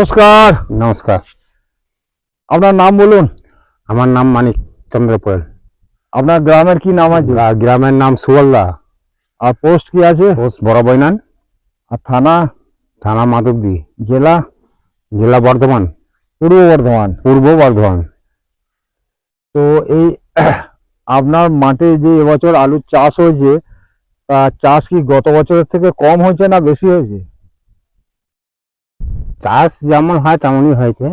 নমস্কার। নমস্কার। আপনার নাম বলুন। আমার নাম মানিক চন্দ্র পোয়েল আপনার গ্রামের কি নাম আছে? গ্রামের নাম সুবলদা। আর পোস্ট কি আছে? পোস্ট বড় বৈনান। আর থানা? থানা মাধবদি। জেলা? জেলা বর্ধমান। পূর্ব বর্ধমান। পূর্ব বর্ধমান। তো এই আপনার মাঠে যে এবছর আলুর চাষ হয়েছে তা চাষ কি গত বছরের থেকে কম হয়েছে না বেশি হয়েছে? চাষ যেমন হয় তেমনই হয়েছে।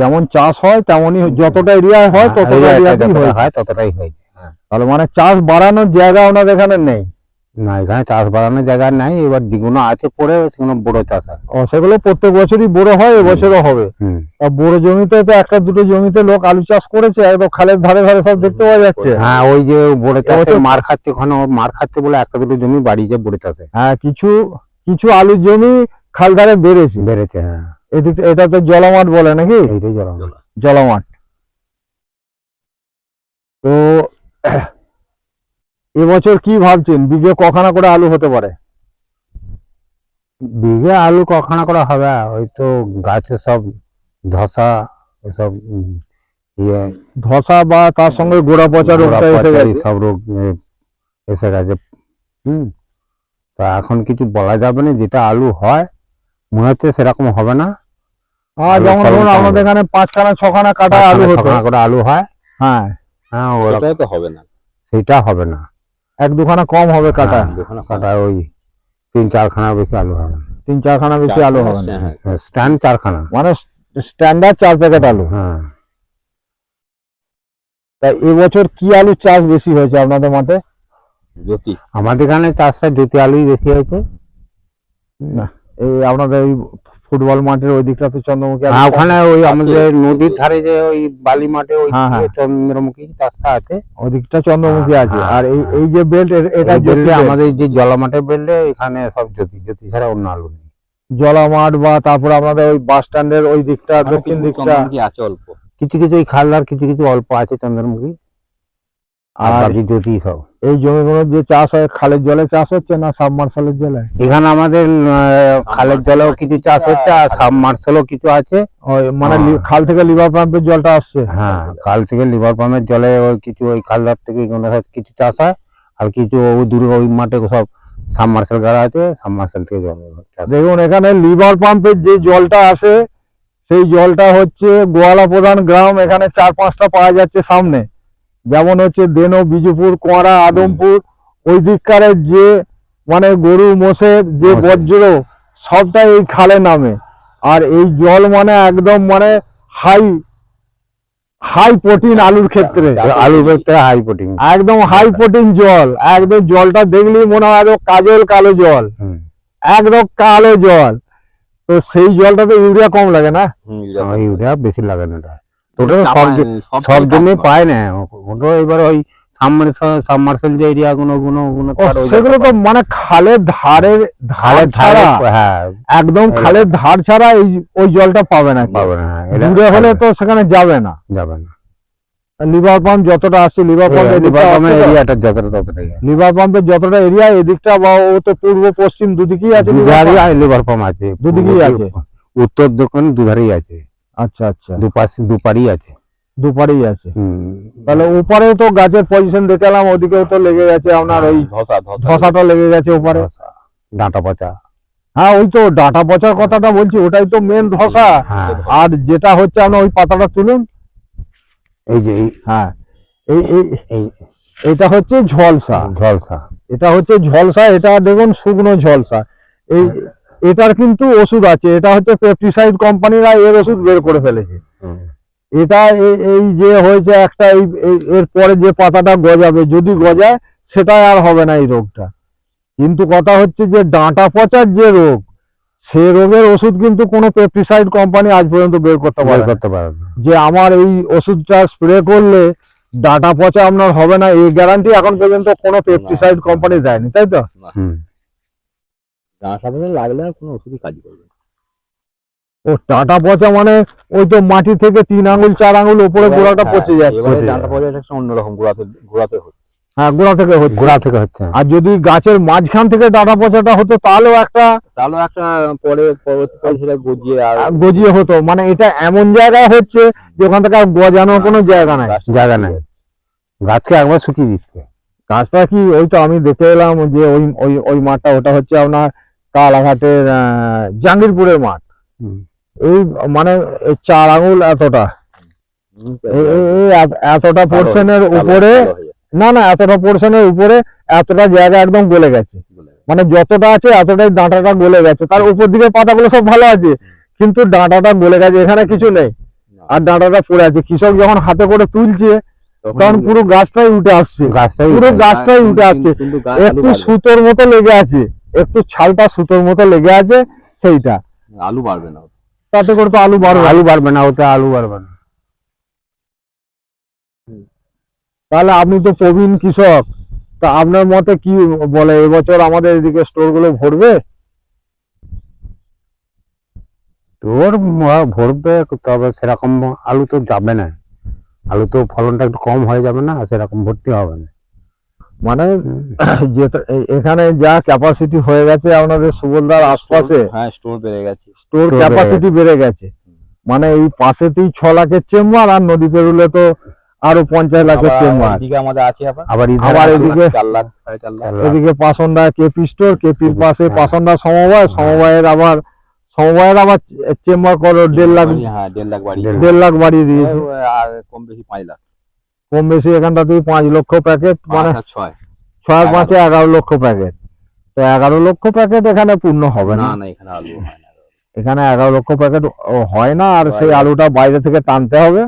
যেমন চাষ হয় তেমনই যতটা এরিয়া হয় ততটা হ্যাঁ, এরিয়াতেই হয় হয় ততটাই হয়েছে। হ্যাঁ। তাহলে মানে চাষ বাড়ানোর জায়গা ওনাদের এখানে নেই? না এখানে চাষ বাড়ানোর জায়গা নাই এবার যেগুলো আছে পরে সেগুলো বড় চাষ হয়। ও সেগুলো প্রত্যেক বছরই বড় হয় এবছরও হবে। তা বড় জমিতে তো একটা দুটো জমিতে লোক আলু চাষ করেছে একদম খালের ধারে ধারে সব দেখতে পাওয়া যাচ্ছে। হ্যাঁ ওই যে বড় চাষে মার খাচ্ছে ওখানে মার খাচ্ছে বলে একটা দুটো জমি বাড়িয়েছে বড় চাষে। হ্যাঁ কিছু কিছু আলুর জমি খাল ধারে বেড়েছে? বেড়েছে হ্যাঁ। এটা তো জলমাঠ বলে নাকি? এইটাই জল জলমাঠ তো এবছর কি ভাবছেন? বিঘে কখানা করে আলু হতে পারে? বিঘে আলু কখনো করে হবে ওই তো গাছে সব ধসা এসব উম, ইয়ে। ধসা বা তার সঙ্গে গোড়া পচা রোগটা এসে গেছে? এইসব রোগ এসে গেছে। হুম। তা এখন কিছু বলা যাবে না যেটা আলু হয় মনে হচ্ছে সেরকম হবে না। আর যেমন ধরুন আমাদের এখানে পাঁচখানা ছখানা কাটা আলু হতো। ছখানা করে আলু হয়। হ্যাঁ। হ্যাঁ ওরকম ওটাই তো হবে না। সেটা হবে না। এক দুখানা কম হবে কাটা। হ্যাঁ, দুখানা কাটা ওই তিন চারখানা বেশি আলু হবে না। তিন চারখানা বেশি আলু হবে না। হ্যাঁ, স্ট্যান্ড চারখানা। মানে স্ট্যান্ডার্ড চার প্যাকেট আলু। হ্যাঁ। তা এবছর কি আলুর চাষ বেশি হয়েছে আপনাদের মাঠে জ্যোতি। আমাদের এখানে চাষটা জ্যোতি আলুই বেশি হয়েছে। এই আপনাদের ওই ফুটবল মাঠের ওই দিকটা তো চন্দ্রমুখী হ্যাঁ ওখানে ওই আমাদের নদীর ধারে যে ওই বালি মাঠে ওই হ্যাঁ, হ্যাঁ। চন্দ্রমুখী চাষটা আছে। ওই দিকটা চন্দ্রমুখী আছে। আর এই এই যে বেল্ট এটা জ্যোতি আমাদের যে জলমাঠে বেললে এখানে সব জ্যোতি জ্যোতি ছাড়া অন্য আলু নেই। জলা মাঠ বা তারপরে আপনাদের ওই বাস স্ট্যান্ডের ওই দিকটা দক্ষিণ দিকটা। আছে অল্প। কিছু কিছু ওই খালদার কিছু কিছু অল্প আছে চন্দ্রমুখী। আর সব। এই জমিগুলো যে চাষ হয় খালের জলে চাষ হচ্ছে না সাবমার্শালের জলে? এখানে আমাদের খালের জলেও কিছু চাষ হচ্ছে আর সাবমার্সেলও কিছু আছে। ওই মানে লি- খাল থেকে লিভার পাম্পের জলটা আসছে? হ্যাঁ কাল থেকে লিভার পাম্পের জলে ওই কিছু ওই খালদার থেকে কিছু চাষ হয় আর কিছু ওই দূরে ওই মাঠে সব সাবমার্সেল গাড়া আছে সাবমার্সেল থেকে জল দেখুন এখানে লিভার পাম্পের যে জলটা আসে সেই জলটা হচ্ছে গোয়ালা প্রধান গ্রাম এখানে চার পাঁচটা পাওয়া যাচ্ছে সামনে। যেমন হচ্ছে দেনো বিজুপুর কোয়ারা আদমপুর ওই দিককারের যে মানে গরু মোষের যে বজ্র সবটাই এই খালে নামে। আর এই জল মানে একদম মানে হাই হাই প্রোটিন আলুর ক্ষেত্রে। আলুর ক্ষেত্রে হাই প্রোটিন। একদম হাই প্রোটিন জল। একদম জলটা দেখলেই মনে হয় একদম কাজল কালো জল। একদম কালো জল। তো সেই জলটাতে ইউরিয়া কম লাগে না? ইউরিয়া বেশি লাগে না ওটা দাম সব হয়, সব জমি পায় না। ওটা এবার ওই সাবমার্সেল যে এরিয়া গুলো গুলো গুলো সেগুলো তো মানে খালের ধারের ধার ছাড়া হ্যাঁ। একদম খালের ধার ছাড়া এই ওই জলটা পাবে না পাবে না হ্যাঁ, দূরে হলে তো সেখানে যাবে না। যাবে না। লিভার পাম্প যতটা আসছে লিভার পাম্প এরিয়াটা যতটা ততটাই লিভার পাম্পের যতটা এরিয়া এদিকটা বা ও তো পূর্ব পশ্চিম দুদিকেই আছে লিভার পাম্প আছে দুদিকেই আছে। উত্তর দক্ষিণ দুধারেই আছে। আচ্ছা আচ্ছা। দুপাশে দুপারই আছে। দুপারেই আছে। হুম। তাহলে উপরেও তো গাছের পজিশন দেখলাম ওদিকেও তো লেগে গেছে আপনার ওই ধসা ধসা। ধসাটা লেগে গেছে ধসা, ডাঁটা পচা। হ্যাঁ ওই তো ডাটা পচার কথাটা বলছি ওটাই তো মেন ধসা। হ্যাঁ। আর যেটা হচ্ছে আপনার ওই পাতাটা তুলুন। এই যে হ্যাঁ এই এই এই এটা হচ্ছে ঝলসা। ঝলসা। এটা হচ্ছে ঝলসা এটা দেখুন শুকনো ঝলসা। এই এটার কিন্তু ওষুধ আছে। এটা হচ্ছে পেপটিসাইড কোম্পানিরা এর ওষুধ বের করে ফেলেছে। এটা এই- যে হয়েছে একটা এই এই- এরপরে যে পাতাটা গজাবে যদি গজায় সেটা আর হবে না এই রোগটা। কিন্তু কথা হচ্ছে যে ডাঁটা পচার যে রোগ সে রোগের ওষুধ কিন্তু কোনো পেপটিসাইড কোম্পানি আজ পর্যন্ত বের করতে পারে করতে পারবে না। যে আমার এই ওষুধটা স্প্রে করলে ডাটা পচা আপনার হবে না এই গ্যারান্টি এখন পর্যন্ত কোনো পেপটিসাইড কোম্পানি দেয়নি তাই তো? সাপোর্টে লাগলে আর কোনো ওষুধই কাজ করবে না। ও ডাটা পচা মানে ওই তো মাটি থেকে তিন আঙুল চার আঙুল উপরে গোড়াটা হ্যাঁ, পচে যাচ্ছে। পচা এটা একটা অন্যরকম গোড়াতে গোড়াতে হচ্ছে। হ্যাঁ গোড়া থেকে হচ্ছে। গোড়া থেকে হচ্ছে আর যদি গাছের মাঝখান থেকে ডাটা পচাটা হতো তাহলেও একটা তাহলে একটা পরে পরবর্তীকালে সেটা গজিয়ে আর গজিয়ে হতো। মানে এটা এমন জায়গায় হচ্ছে যে ওখান থেকে আর গজানোর কোনো জায়গা নাই। জায়গা নাই। গাছকে একবার শুকিয়ে দিচ্ছে। গাছটা কি ওই তো আমি দেখে এলাম যে ওই ওই ওই মাঠটা ওটা হচ্ছে আপনার কালাঘাটের জাঙ্গিরপুরের মাঠ। এই মানে চার আঙুল এতটা। এতটা পোর্শনের উপরে হয়ে না না এতটা পোর্শনের উপরে এতটা জায়গা একদম গলে গেছে। মানে যতটা আছে এতটাই ডাঁটাটা গলে গেছে। তার উপর দিকে পাতাগুলো সব ভালো আছে কিন্তু ডাঁটাটা গলে গেছে এখানে কিছু নেই। আর ডাঁটাটা পড়ে আছে। কৃষক যখন হাতে করে তুলছে তখন পুরো গাছটাই উঠে আসছে। পুরো গাছটাই উঠে আসছে। আলু একটু সুতোর মতো লেগে আছে। একটু ছালটা সুতোর মতো লেগে আছে সেইটা। আলু বাড়বে না। তাতে করে তো আলু বাড়বে আলু বাড়বে না ওতে আলু বাড়বে না। তাহলে আপনি তো প্রবীণ কৃষক তা আপনার মতে কি বলে এবছর আমাদের এদিকে স্টোরগুলো ভরবে? তোর ভরবে তবে সেরকম আলু তো যাবে না। আলু তো ফলনটা একটু কম হয়ে যাবে না সেরকম ভর্তি হবে না। মানে যেটা এখানে যা ক্যাপাসিটি হয়ে গেছে আপনাদের সুবলদার আশপাশে হ্যাঁ স্টোর বেড়ে গেছে। স্টোর ক্যাপাসিটি বেড়ে গেছে। মানে এই পাশেতেই ছ লাখের চেম্বার আর নদী পেরুলে তো আরও পঞ্চাশ লাখের চেম্বার। এদিকে আমাদের আছে আবার? আবার এদিকে। এদিকে পাসন্ডা কেপি স্টোর কেপির পাশে হ্যাঁ। পাসন্ডা সমবায় সমবায়ের আবার সমবায়ের আবার চেম্বার করো দেড় লাখ হ্যাঁ দেড় লাখ বাড়ি দেড় দেড় লাখ বাড়িয়ে দিয়েছে। আর কম বেশি পাঁচ লাখ। কম বেশি এখানটাতেই পাঁচ লক্ষ প্যাকেট মানে ছয়। ছয় পাঁচে এগারো লক্ষ প্যাকেট। তো এগারো লক্ষ প্যাকেট এখানে পূর্ণ হবে না। এখানে আলু এখানে এগারো লক্ষ প্যাকেট হয় না আর সেই আলুটা বাইরে থেকে টানতে হবে।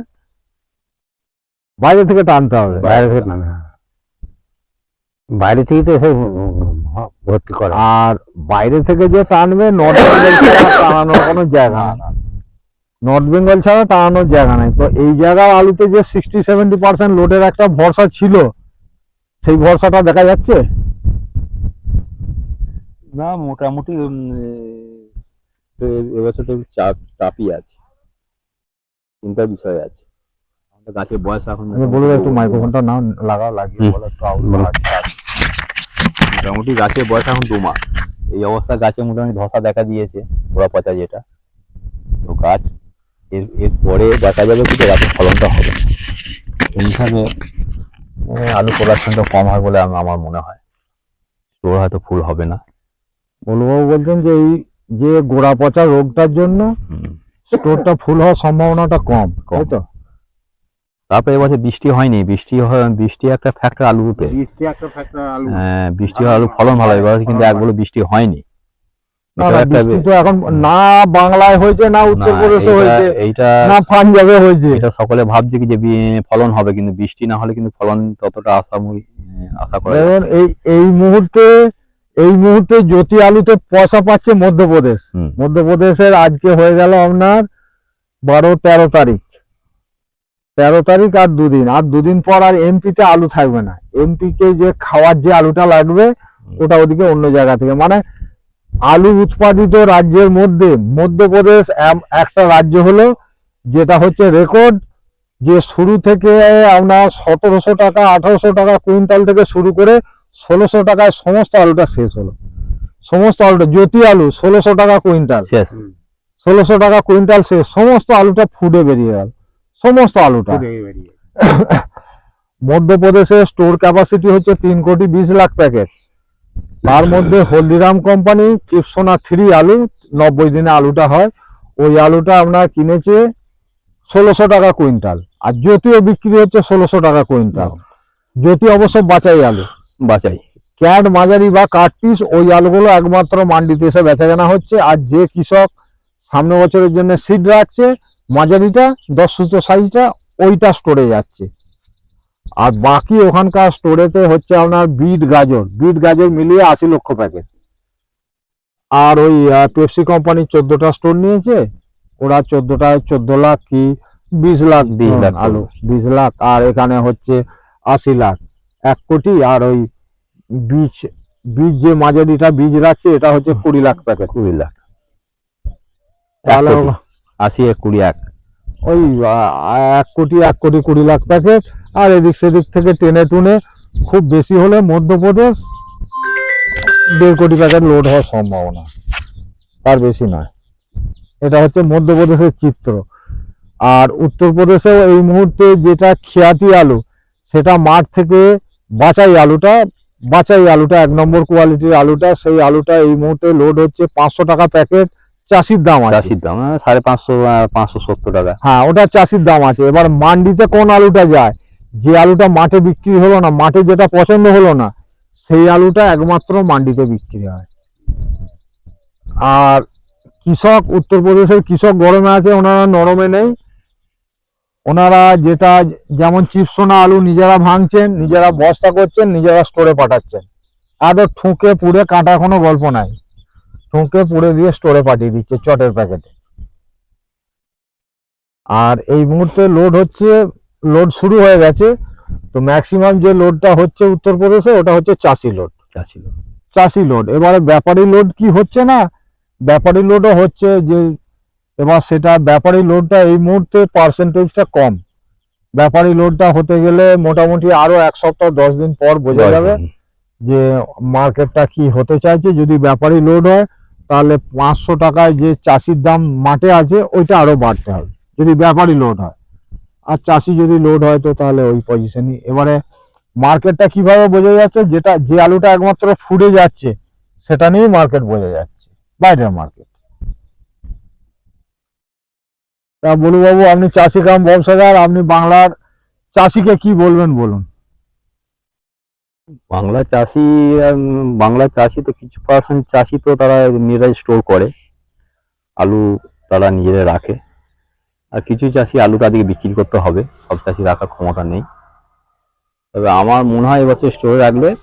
বাইরে থেকে টানতে হবে। বাইরে থেকে না। বাইরে থেকে তো এসে ভর্তি করে। আর বাইরে থেকে যে টানবে নর্থ টানানোর কোনো জায়গা না নর্থ বেঙ্গল ছাড়া টানানোর জায়গা নাই। তো এই জায়গার আলুতে যে সিক্সটি সেভেন্টি পার্সেন্ট লোডের একটা ভরসা ছিল সেই ভরসাটা দেখা যাচ্ছে? না মোটামুটি এবছর চাপ চাপই আছে। চিন্তার বিষয় আছে। আমাদের গাছের বয়স এখন আমি বলব একটু মাইক্রোফোনটা না লাগাও লাগিয়ে হুম। বলো একটু আউট মোটামুটি গাছের বয়স এখন দু মাস। এই অবস্থা গাছে মোটামুটি ধসা দেখা দিয়েছে গোড়া পচা যেটা। তো গাছ এর এর পরে দেখা যাবে কিন্তু গাছের ফলনটা হবে। না এইভাবে এ, আলু প্রোডাকশনটা কম হয় বলে আমার মনে হয়। তোর হয়তো ফুল হবে না। বলবাবু বলছেন যে এই যে গোড়া পচা রোগটার জন্য স্টোরটা ফুল হওয়ার সম্ভাবনাটা কম তাই তো? তারপরে এবছর বৃষ্টি হয়নি। বৃষ্টি হয় বৃষ্টি একটা ফ্যাক্টর আলুতে। বৃষ্টি একটা ফ্যাক্টর আলু। হ্যাঁ, বৃষ্টি হয় আলু ফলন ভালো। এবার কিন্তু একগুলো বৃষ্টি হয়নি। না এটা না একটা বৃষ্টি তো এখন না বাংলায় হয়েছে না না, উত্তরপ্রদেশে এইটা- হয়েছে এইটা না পাঞ্জাবে হয়েছে। এটা সকলে ভাবছে কি যে ফলন হবে কিন্তু বৃষ্টি না হলে কিন্তু ফলন ততটা আশা মু- আশা করা দেখুন এই এই মুহূর্তে এই মুহূর্তে জ্যোতি আলুতে পয়সা পাচ্ছে মধ্যপ্রদেশ। মধ্যপ্রদেশের আজকে হয়ে গেল আপনার বারো তেরো তারিখ। তেরো তারিখ আর দুদিন আর দুদিন পর আর এমপিতে আলু থাকবে না। এমপিকে যে খাওয়ার যে আলুটা লাগবে ওটা ওদিকে অন্য জায়গা থেকে। মানে আলু উৎপাদিত রাজ্যের মধ্যে মধ্যপ্রদেশ একটা রাজ্য হলো যেটা হচ্ছে রেকর্ড যে শুরু থেকে আপনার সতেরোশো টাকা আঠারোশো টাকা কুইন্টাল থেকে শুরু করে ষোলোশো টাকায় সমস্ত আলুটা শেষ হলো। সমস্ত আলুটা জ্যোতি আলু ষোলোশো টাকা কুইন্টাল। শেষ ষোলোশো টাকা কুইন্টাল শেষ সমস্ত আলুটা ফুটে বেরিয়ে গেল সমস্ত আলুটা। মধ্যপ্রদেশের স্টোর ক্যাপাসিটি হচ্ছে তিন কোটি বিশ লাখ প্যাকেট। তার মধ্যে হলদিরাম কোম্পানি চিপসোনা থ্রি আলু নব্বই দিনে আলুটা হয়। ওই আলুটা আপনার কিনেছে ষোলোশো টাকা কুইন্টাল। আর জ্যোতিও বিক্রি হচ্ছে ষোলোশো টাকা কুইন্টাল। জ্যোতি অবশ্য বাঁচাই আলু। বাঁচাই। ক্যাট মাঝারি বা কাঠ পিস ওই আলুগুলো একমাত্র মান্ডিতে এসে বেচা কেনা হচ্ছে। আর যে কৃষক সামনে বছরের জন্য সিড রাখছে মাঝারিটা দশ সুতো সাইজটা ওইটা স্টোরে যাচ্ছে। আর বাকি ওখানকার স্টোরেতে হচ্ছে আপনার বিট গাজর বিট গাজর মিলিয়ে আশি লক্ষ প্যাকেট। আর ওই পেপসি কোম্পানির চোদ্দটা স্টোর নিয়েছে ওরা চোদ্দটা চোদ্দ লাখ কি বিশ লাখ 20 লাখ আলু বিশ লাখ আর এখানে হচ্ছে আশি লাখ। এক কোটি আর ওই বীজ বীজ যে মাঝারিটা বীজ রাখছে এটা হচ্ছে কুড়ি লাখ প্যাকেট। কুড়ি লাখ। তাহলে আশি এক কুড়ি এক। ওই এক কোটি এক কোটি কুড়ি লাখ প্যাকেট আর এদিক সেদিক থেকে টেনে টুনে খুব বেশি হলে মধ্যপ্রদেশ দেড় কোটি প্যাকেট লোড হওয়ার সম্ভাবনা। তার বেশি নয়। এটা হচ্ছে মধ্যপ্রদেশের চিত্র। আর উত্তরপ্রদেশেও এই মুহূর্তে যেটা খেয়াতি আলু, সেটা মাঠ থেকে বাচাই আলুটা বাচাই আলুটা, এক নম্বর কোয়ালিটির আলুটা, সেই আলুটা এই মুহূর্তে লোড হচ্ছে পাঁচশো টাকা প্যাকেট চাষির দাম আছে। চাষির দাম আহ, সাড়ে পাঁচশো পাঁচশো সত্তর টাকা। হ্যাঁ ওটা চাষির দাম আছে। এবার মান্ডিতে কোন আলুটা যায়? যে আলুটা মাঠে বিক্রি হলো না মাঠে যেটা পছন্দ হলো না সেই আলুটা একমাত্র মান্ডিতে বিক্রি হয়। আর কৃষক উত্তরপ্রদেশের কৃষক গরমে আছে ওনারা নরমে নেই। ওনারা যেটা যেমন চিপসোনা আলু নিজেরা ভাঙছেন নিজেরা বস্তা করছেন নিজেরা স্টোরে পাঠাচ্ছেন। আদৌ ঠুকে পুড়ে কাটা কোনো গল্প নাই। ঠুকে পুড়ে দিয়ে স্টোরে পাঠিয়ে দিচ্ছে চটের প্যাকেটে। আর এই মুহূর্তে লোড হচ্ছে লোড শুরু হয়ে গেছে। তো ম্যাক্সিমাম যে লোডটা হচ্ছে উত্তরপ্রদেশে ওটা হচ্ছে চাষি লোড চাষি লোড চাষি লোড এবারে ব্যাপারী লোড কি হচ্ছে না? ব্যাপারী লোডও হচ্ছে যে এবার সেটা ব্যাপারী লোডটা এই মুহূর্তে পার্সেন্টেজটা কম। ব্যাপারী লোডটা হতে গেলে মোটামুটি আরও এক সপ্তাহ দশ দিন পর বোঝা যাবে যে মার্কেটটা কি হতে চাইছে। যদি ব্যাপারী লোড হয় তাহলে পাঁচশো টাকায় যে চাষির দাম মাঠে আছে, ওইটা আরও বাড়তে হবে, যদি ব্যাপারই লোড হয়। আর চাষি যদি লোড হয় তো তাহলে ওই পজিশনই এবারে মার্কেটটা কীভাবে বোঝা যাচ্ছে, যেটা, যে আলুটা একমাত্র ফুডে যাচ্ছে, সেটা নিয়েই মার্কেট বোঝা যাচ্ছে, বাইরের মার্কেট তা বলু বাবু আপনি চাষি কাম ব্যবসাদার, আপনি বাংলার চাষিকে কি বলবেন বলুন? বাংলা চাষি বাংলা চাষি তো কিছু পার্সেন্ট চাষি তো তারা নিজেরাই স্টোর করে। আলু তারা নিজেরা রাখে। আর কিছু চাষি আলু তাদেরকে বিক্রি করতে হবে। সব চাষি রাখার ক্ষমতা নেই। তবে আমার মনে হয় এবছর স্টোরে রাখলে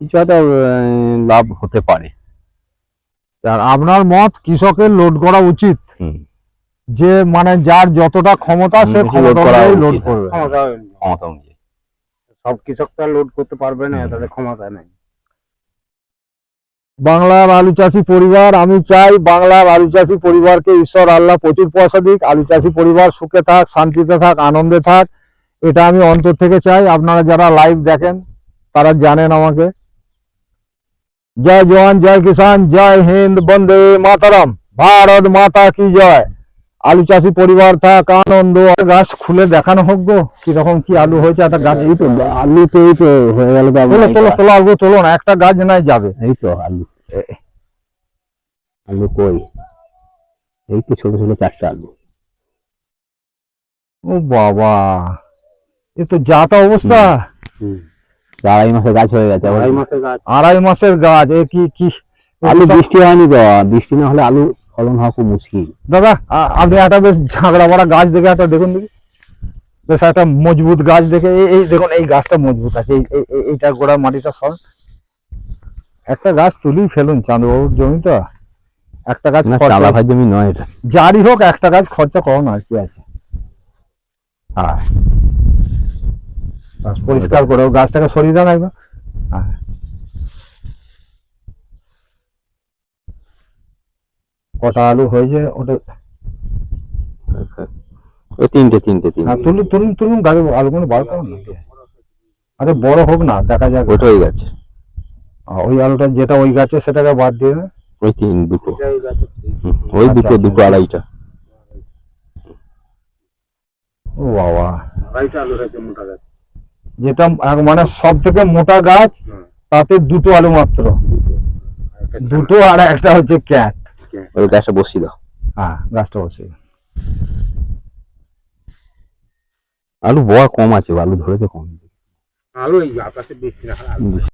কিছু হয়তো আহ, লাভ হতে পারে। আর আপনার মত কৃষকের লোড করা উচিত। যে মানে যার যতটা ক্ষমতা সে ক্ষমতা লোড করবে। ক্ষমতা সব কৃষক তো লোড করতে পারবে না। তাদের ক্ষমতা নেই। বাংলার আলু চাষি পরিবার আমি চাই বাংলার আলু চাষি পরিবারকে ঈশ্বর আল্লাহ প্রচুর পয়সা দিক। আলু চাষি পরিবার সুখে থাক শান্তিতে থাক আনন্দে থাক এটা আমি অন্তর থেকে চাই। আপনারা যারা লাইভ দেখেন তারা জানেন আমাকে। জয় জওয়ান জয় কিষান জয় হিন্দ বন্দে মাতারাম। ভারত মাতা কি জয়? আলু চাষি পরিবার থাক আনন্দ গাছ খুলে দেখানো হোক গো। কীরকম কি আলু হয়েছে একটা গাছ এই তো আলু তো এই তো হয়ে গেল তোলো তোলো তোলো আলু তোলো না একটা গাছ নাই যাবে। এই তো আলু। আলু কই? এই তো ছোট ছোট চারটা আলু। ও বাবা এ তো যা তা অবস্থা আড়াই মাসের গাছ হয়ে গেছে। আড়াই মাসের গাছ। আড়াই মাসের গাছ এ কি কি আলু বৃষ্টি হয়নি তো? বৃষ্টি না হলে আলু ফলন হওয়া খুব মুশকিল। দাদা আপনি একটা বেশ ঝাঁকড়া বাড়া গাছ দেখে একটা দেখুন দেখি। বেশ একটা মজবুত গাছ দেখে এই- দেখুন এই গাছটা মজবুত আছে এই এই- এই- গোড়া মাটিটা সব। একটা গাছ তুলি ফেলুন চাঁদবাবুর জমি তো একটা গাছ না খরচা- চালা ভাই জমি নয় এটা। যারই হোক একটা গাছ খরচা করো না আর কি আছে। হ্যাঁ পরিষ্কার করে গাছটাকে সরিয়ে দাও একদম হ্যাঁ কটা আলু হয়েছে ওটা ওই তিনটে তিনটে তিনটে। হ্যাঁ তুলুন তুলুন তুলুন গাড়ি আলুগুলো বার করুন না আরে বড় হোক না দেখা যাক। ওইটা হয়ে গেছে। ওই আলুটা যেটা ওই গাছে সেটাকে বাদ দিয়ে। ওই তিন দুটো। ওই আচ্ছা, দুটো আচ্ছা। দুটো আড়াইটা। ও বাবা। আড়াইটা আলু হয়েছে মোটা গাছ। যেটা এক মানে সব থেকে মোটা গাছ তাতে দুটো আলু মাত্র। দুটো। আর একটা হচ্ছে ক্যাট। ওই গাছটা বসছিল। দাও হ্যাঁ গাছটা বসে আলু বড় কম আছে আলু ধরেছে কম। আলু এই আকাশে বৃষ্টি না